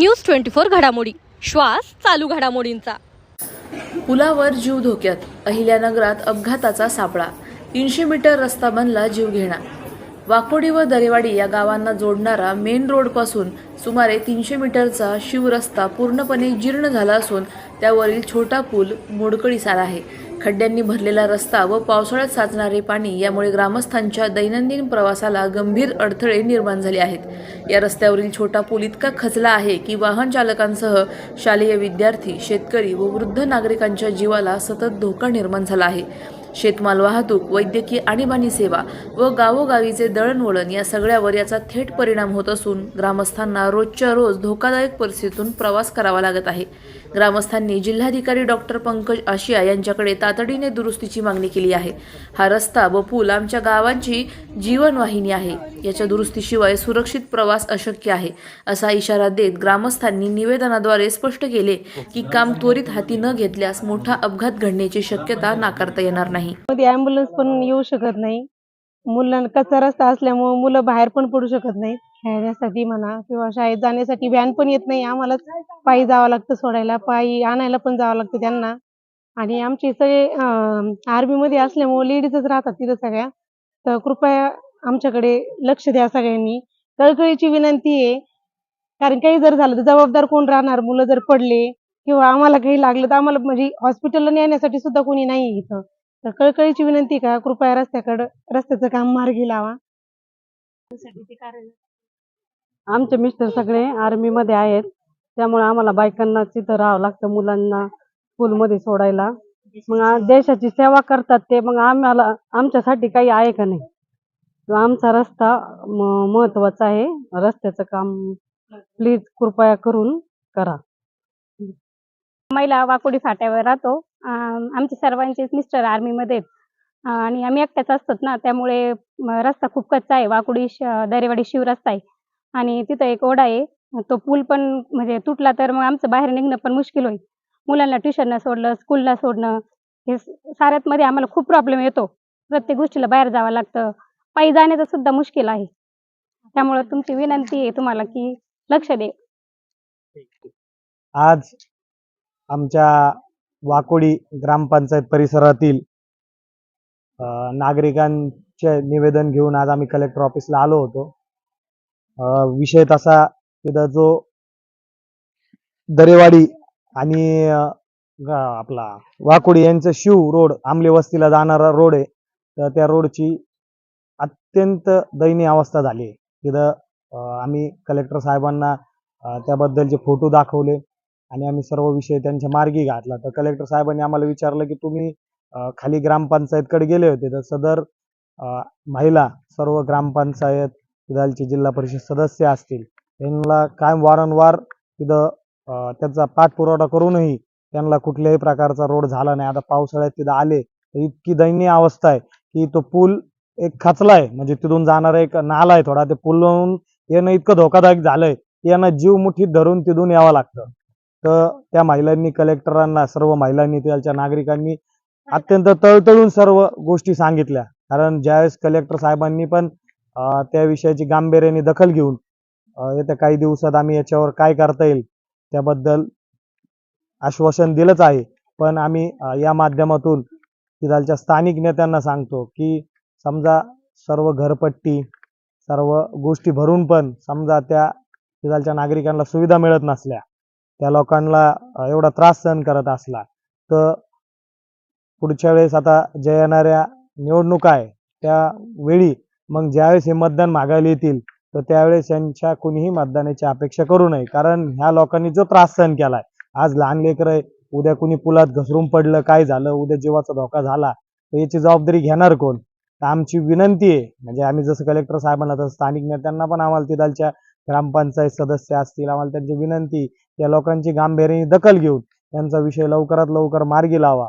News twenty four घडामोडी. श्वास चालू घडामोडींचा. पुलावर जीव धोक्यात अहिल्यानगरात अपघाताचा सापळा. तीनशे मीटर रस्ता बनला जीव घेणा. वाकोडी व दरेवाडी या गावांना जोडणारा मेन रोडपासून सुमारे तीनशे मीटरचा शिवरस्ता पूर्णपणे जीर्ण झाला असून त्यावरील छोटा पूल मोडकळीस आला आहे. खड्ड्यांनी भरलेला रस्ता व पावसाळ्यात साचणारे पाणी यामुळे ग्रामस्थांच्या दैनंदिन प्रवासाला गंभीर अडथळे निर्माण झाले आहेत. या रस्त्यावरील छोटा पूल इतका खचला आहे की वाहन चालकांसह शालेय विद्यार्थी शेतकरी व वृद्ध नागरिकांच्या जीवाला सतत धोका निर्माण झाला आहे. शेतमाल वाहतूक वैद्यकीय आणीबाणी सेवा व गावोगावीचे दळणवळण या सगळ्यावर याचा थेट परिणाम होत असून ग्रामस्थांना रोजच्या रोज धोकादायक परिस्थितीतून प्रवास करावा लागत आहे. ग्रामस्थांनी जिल्हाधिकारी डॉक्टर पंकज आशिया यांच्याकडे तातडीने दुरुस्तीची मागणी केली आहे. हा रस्ता व पूल आमच्या गावांची जीवनवाहिनी आहे. याच्या दुरुस्तीशिवाय सुरक्षित प्रवास अशक्य आहे असा इशारा देत ग्रामस्थांनी निवेदनाद्वारे स्पष्ट केले की काम त्वरित हाती न घेतल्यास मोठा अपघात घडण्याची शक्यता नाकारता येणार नाही. मध्ये ॲम्ब्युलन्स पण येऊ शकत नाही. मुलांना कच्चा रस्ता असल्यामुळे मुलं बाहेर पण पडू शकत नाहीत. खेळण्यासाठी म्हणा किंवा शाळेत जाण्यासाठी व्हॅन पण येत नाही. आम्हालाच पायी जावं लागतं सोडायला पायी आणायला पण जावं लागतं त्यांना. आणि आमचे सगळे आर्मी मध्ये असल्यामुळे लेडीजच राहतात तिथं सगळ्या. तर कृपया आमच्याकडे लक्ष द्या सगळ्यांनी. कळकळीची विनंती आहे. कारण काही जर झालं तर जबाबदार कोण राहणार? मुलं जर पडले किंवा आम्हाला काही लागलं तर आम्हाला म्हणजे हॉस्पिटलला नेण्यासाठी सुद्धा कोणी नाही इथं. तर कळकळीची विनंती का? कृपया रस्त्याकडं रस्त्याचं काम मार्गी लावा. आमचे मिस्टर सगळे आर्मी मध्ये आहेत. त्यामुळे आम्हाला बायकांना तिथं राहावं लागतं मुलांना स्कूलमध्ये सोडायला. मग आ- देशाची सेवा करतात ते मग आम्हाला आमच्यासाठी काही आहे का नाही? आमचा रस्ता म- महत्त्वाचा आहे. रस्त्याचं काम प्लीज कृपया करून करा. महिला वाकोडी फाट्यावर राहतो. अं, आमचे सर्वांचेच मिस्टर आर्मीमध्ये आहेत. अं, आणि आम्ही एकट्याच असतात ना त्यामुळे म, रस्ता खूप कच्चा आहे. वाकोडी श- दरेवाडी शिवरस्ता आहे. आणि तिथं एक ओढा आहे. तो पूल पण म्हणजे तुटला तर मग आमचं बाहेर निघणं पण मुश्किल होईल. मुलांना ट्युशनला सोडलं स्कूलला सोडणं हे साऱ्यातमध्ये साऱ्यात मध्ये आम्हाला खूप प्रॉब्लेम येतो. प्रत्येक गोष्टीला बाहेर जावं लागतं. पायी जाण्याचं सुद्धा मुश्किल आहे. त्यामुळे तुमची विनंती आहे तुम्हाला की लक्ष दे. आज आमच्या वाकोडी ग्रामपंचायत परिसरातील नागरिकांचे निवेदन घेऊन आज आम्ही कलेक्टर ऑफिसला आलो होतो. विषय तसा तिथं जो दरेवाडी आणि आपला वाकोडी यांचं शिव रोड आमले वस्तीला जाणारा रोड आहे. तर त्या रोडची अत्यंत दयनीय अवस्था झाली आहे. तिथं आम्ही कलेक्टर साहेबांना त्याबद्दलचे फोटो दाखवले आणि आम्ही सर्व विषय त्यांच्या मार्गी घातला. तर कलेक्टर साहेबांनी आम्हाला विचारलं की तुम्ही खाली ग्रामपंचायतकडे गेले होते. तर सदर महिला सर्व ग्रामपंचायत तिथालचे जिल्हा परिषद सदस्य असतील. त्यांना कायम वारंवार तिथं त्याचा पाठपुरावा करूनही त्यांना कुठल्याही प्रकारचा रोड झाला नाही. आता पावसाळ्यात तिथं आले तर इतकी दयनीय अवस्था आहे की तो पूल एक खचला आहे. म्हणजे तिथून जाणारा एक नाला आहे थोडा. ते पूलवरून येणं इतकं धोकादायक झालंय की यांना जीव मुठीत धरून तिथून यावं लागतं. तर त्या महिलांनी कलेक्टरांना सर्व महिलांनी त्याच्या नागरिकांनी अत्यंत तळतळून सर्व गोष्टी सांगितल्या. कारण ज्यावेळेस कलेक्टर साहेबांनी पण त्या विषयाची गांभीर्याने दखल घेऊन येत्या काही दिवसात आम्ही याच्यावर काय करता येईल त्याबद्दल आश्वासन दिलंच आहे. पण आम्ही या माध्यमातून तिथालच्या स्थानिक नेत्यांना सांगतो की समजा सर्व घरपट्टी सर्व गोष्टी भरून पण समजा त्या तिथालच्या नागरिकांना सुविधा मिळत नसल्या त्या लोकांना एवढा त्रास सहन करत असला तर पुढच्या वेळेस आता ज्या येणाऱ्या निवडणुका आहे त्या वेळी मग ज्यावेळेस हे मतदान मागायला येतील तर त्यावेळेस यांच्या कुणीही मतदानाची अपेक्षा करू नये. कारण ह्या लोकांनी जो त्रास सहन केलाय आज लहान लेकरं आहे उद्या कुणी पुलात घसरून पडलं काय झालं उद्या जीवाचा धोका झाला तर याची जबाबदारी घेणार कोण? तर आमची विनंती आहे म्हणजे आम्ही जसं कलेक्टर साहेबांना तसं स्थानिक नेत्यांना पण आम्हाला तिथालच्या ग्रामपंचायत सदस्य असतील आम्हाला त्यांची विनंती या लोकांची गांभीर्याने दखल घेऊन त्यांचा विषय लवकरात लवकर मार्गी लावा.